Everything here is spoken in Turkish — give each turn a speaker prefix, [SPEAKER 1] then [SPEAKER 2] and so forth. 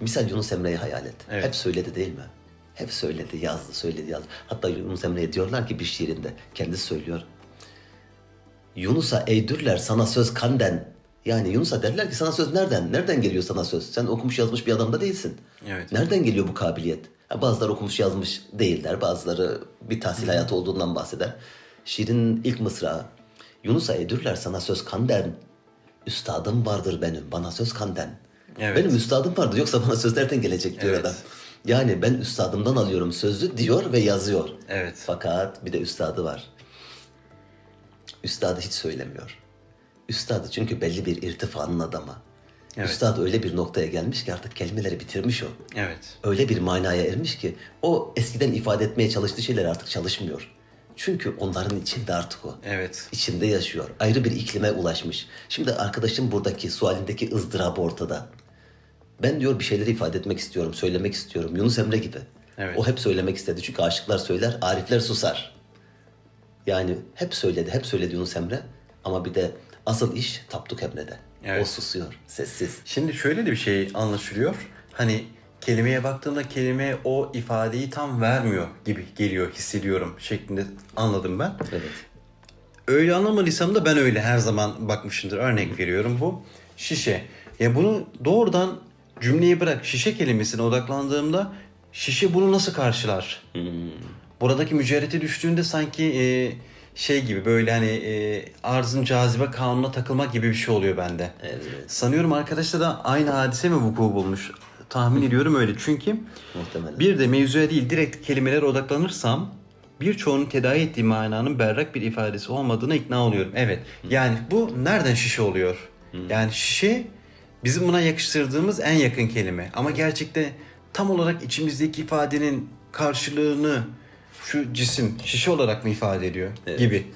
[SPEAKER 1] Misal Yunus Emre'yi hayal et.
[SPEAKER 2] Evet.
[SPEAKER 1] Hep söyledi değil mi? Hep söyledi, yazdı, söyledi, yazdı. Hatta Yunus Emre'ye diyorlar ki bir şiirinde, kendisi söylüyor. Yunus'a eydürler sana söz kanden. Yani Yunus'a derler ki sana söz nereden? Nereden geliyor sana söz? Sen okumuş yazmış bir adam da değilsin.
[SPEAKER 2] Evet.
[SPEAKER 1] Nereden geliyor bu kabiliyet? Ha, bazıları okumuş yazmış değiller. Bazıları bir tahsil hayatı olduğundan bahseder. Şiirin ilk mısrağı. Yunus'a eydürler sana söz kanden. Üstadım vardır benim bana söz kanden.
[SPEAKER 2] Evet.
[SPEAKER 1] Benim üstadım vardır yoksa bana söz nereden gelecek diyor
[SPEAKER 2] Evet.
[SPEAKER 1] adam. Yani ben üstadımdan alıyorum sözü diyor ve yazıyor.
[SPEAKER 2] Evet.
[SPEAKER 1] Fakat bir de üstadı var. Üstadı hiç söylemiyor. Üstadı çünkü belli bir irtifanın adamı.
[SPEAKER 2] Evet.
[SPEAKER 1] Üstad öyle bir noktaya gelmiş ki artık kelimeleri bitirmiş o.
[SPEAKER 2] Evet.
[SPEAKER 1] Öyle bir manaya ermiş ki o eskiden ifade etmeye çalıştığı şeyler artık çalışmıyor. Çünkü onların içinde artık o.
[SPEAKER 2] Evet.
[SPEAKER 1] İçinde yaşıyor. Ayrı bir iklime ulaşmış. Şimdi arkadaşım buradaki sualindeki ızdırabı ortada. Ben diyor bir şeyleri ifade etmek istiyorum, söylemek istiyorum. Yunus Emre gibi.
[SPEAKER 2] Evet.
[SPEAKER 1] O hep söylemek istedi. Çünkü aşıklar söyler, arifler susar. Yani hep söyledi, hep söyledi Yunus Emre. Ama bir de asıl iş Tapduk Emre'de.
[SPEAKER 2] Evet.
[SPEAKER 1] O susuyor, sessiz.
[SPEAKER 2] Şimdi şöyle de bir şey anlaşılıyor. Hani kelimeye baktığımda kelime o ifadeyi tam vermiyor gibi geliyor, hissediyorum şeklinde anladım ben.
[SPEAKER 1] Evet.
[SPEAKER 2] Öyle anlamadıysam da ben öyle her zaman bakmışımdır. Örnek veriyorum bu şişe. Ya bunu doğrudan cümleyi bırak şişe kelimesine odaklandığımda şişe bunu nasıl karşılar? Buradaki mücerrete düştüğünde sanki e, şey gibi böyle hani e, arzın cazibe kanununa takılmak gibi bir şey oluyor bende.
[SPEAKER 1] Evet.
[SPEAKER 2] Sanıyorum arkadaşlar da aynı hadise mi vuku bulmuş? Tahmin ediyorum öyle. Çünkü
[SPEAKER 1] Muhtemelen.
[SPEAKER 2] bir de mevzuya değil direkt kelimelere odaklanırsam birçoğunun tedavi ettiği mananın berrak bir ifadesi olmadığına ikna oluyorum. Evet. Yani bu nereden şişe oluyor? Yani şişe bizim buna yakıştırdığımız en yakın kelime. Ama gerçekte tam olarak içimizdeki ifadenin karşılığını şu cisim şişe olarak mı ifade ediyor gibi.